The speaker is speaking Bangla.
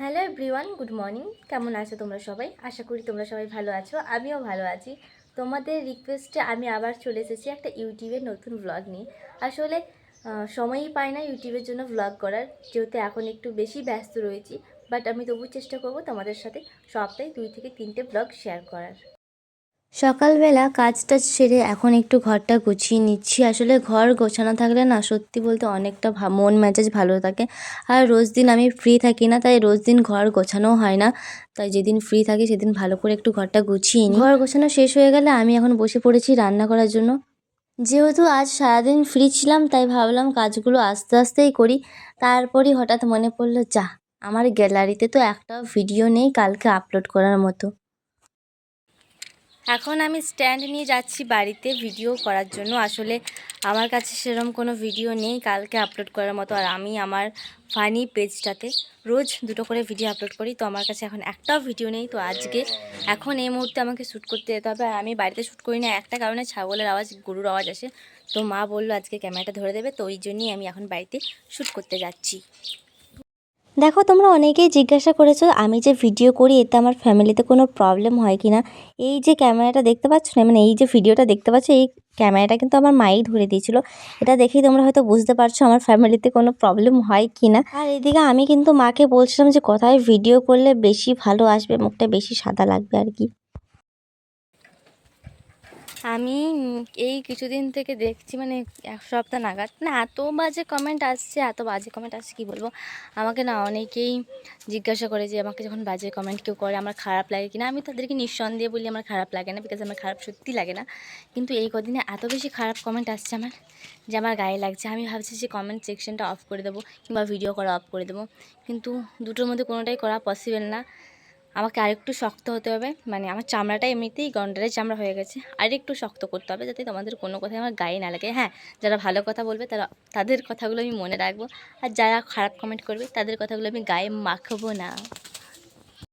Hello everyone, good morning. কেমন আছো তোমরা সবাই? আশা করি তোমরা সবাই ভালো আছো, আমিও ভালো আছি। তোমাদের রিকোয়েস্টে আমি আবার চলে এসেছি একটা ইউটিউবের নতুন ব্লগ নিয়ে। আসলে সময়ই পাই না ইউটিউবের জন্য ব্লগ করার, যেহেতু এখন একটু বেশি ব্যস্ত রয়েছি। বাট আমি তবু চেষ্টা করব তোমাদের সাথে সপ্তাহে দুই থেকে তিনটে ব্লগ শেয়ার করার। সকালবেলা কাজটা সেরে এখন একটু ঘরটা গুছিয়ে নিচ্ছি। আসলে ঘর গোছানো থাকলে না সত্যি বলতে অনেকটা মন মেজাজ ভালো থাকে। আর রোজ দিন আমি ফ্রি থাকি না, তাই রোজ দিন ঘর গোছানোও হয় না। তাই যেদিন ফ্রি থাকি সেদিন ভালো করে একটু ঘরটা গুছিয়ে নিই। ঘর গোছানো শেষ হয়ে গেলে আমি এখন বসে পড়েছি রান্না করার জন্য। যেহেতু আজ সারাদিন ফ্রি ছিলাম, তাই ভাবলাম কাজগুলো আস্তে আস্তেই করি। তারপরই হঠাৎ মনে পড়ল, যা, আমার গ্যালারিতে তো একটাও ভিডিও নেই, কালকে আপলোড করার মতো। এখন আমি স্ট্যান্ড নিয়ে যাচ্ছি বাড়িতে ভিডিও করার জন্য। আসলে আমার কাছে সেরকম কোনো ভিডিও নেই। কালকে আপলোড করার মতো। আর আমি আমার ফানি পেজটাতে রোজ দুটো করে ভিডিও আপলোড করি। তো আমার কাছে এখন একটাও ভিডিও নেই। তো আজকে এখন এই মুহূর্তে আমাকে শ্যুট করতে যেতে হবে। আর আমি বাড়িতে শ্যুট করি না। একটা কারণে ছাগলের আওয়াজ, গরুর আওয়াজ আসে। তো মা বলল আজকে ক্যামেরাটা ধরে দেবে। তো ওই জন্যই আমি এখন বাড়িতে শ্যুট করতে যাচ্ছি। দেখো, তোমরা অনেকেই জিজ্ঞাসা করেছ, আমি যে ভিডিও করি, এতে আমার ফ্যামিলিতে কোনো প্রবলেম হয় কি না এই যে ক্যামেরাটা দেখতে পাচ্ছ না মানে এই যে ভিডিওটা দেখতে পাচ্ছ, এই ক্যামেরাটা কিন্তু আমার মাই ধরে দিয়েছিল। এটা দেখেই তোমরা হয়তো বুঝতে পারছ আমার ফ্যামিলিতে কোনো প্রবলেম হয় কি না আর এদিকে আমি কিন্তু মাকে বলছিলাম যে, কোথায় ভিডিও করলে বেশি ভালো আসবে, মুখটা বেশি সাদা লাগবে আর কি। আমি এই কিছুদিন থেকে দেখছি মানে এক সপ্তাহ নাগাদ না এত বাজে কমেন্ট আসছে, এত বাজে কমেন্ট আসছে, কী বলব? আমাকে না অনেকেই জিজ্ঞাসা করে যে, আমাকে যখন বাজে কমেন্ট কেউ করে, আমার খারাপ লাগে কিনা? আমি তাদেরকে নিঃসন্দেহে বলি, আমার খারাপ লাগে না বিকজ আমার খারাপ সত্যি লাগে না। কিন্তু এই কদিনে এত বেশি খারাপ কমেন্ট আসছে আমার, যে আমার গায়ে লাগছে। আমি ভাবছি যে কমেন্ট সেকশনটা অফ করে দেবো, কিংবা ভিডিও করা অফ করে দেবো। কিন্তু দুটোর মধ্যে কোনোটাই করা পসিবল না। আমাকে আরেকটু শক্ত হতে হবে। মানে আমার চামড়াটা এমনিতেই গন্ডারের চামড়া হয়ে গেছে। আরেকটু শক্ত করতে হবে যাতে তোমাদের কোনো কথাই আমার গায়ে না লাগে। হ্যাঁ যারা ভালো কথা বলবে তারা, তাদের কথাগুলো আমি মনে রাখব। আর যারা খারাপ কমেন্ট করবে তাদের কথাগুলো আমি গায়ে মাখবো না।